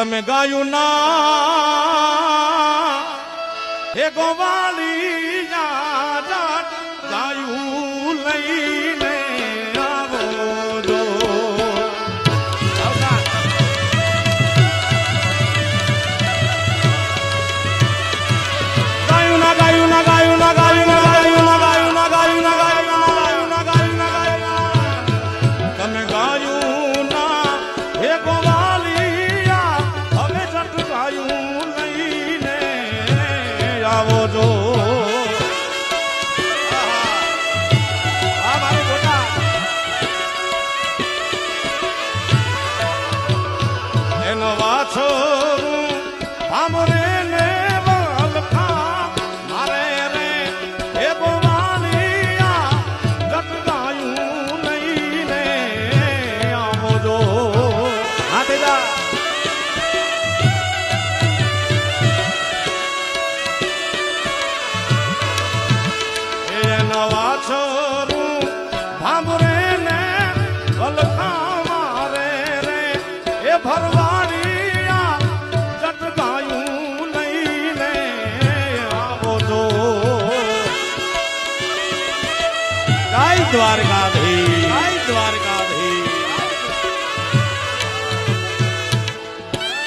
તમે ગાયું ના. એ ગોવાળી આવો જો. એનો વાછો છોરું ભાંભરે ને ભલખા મારે રે. એ ભરવાડિયા ચટકાયું લઈને આવો જો. દ્વારકાધીશ.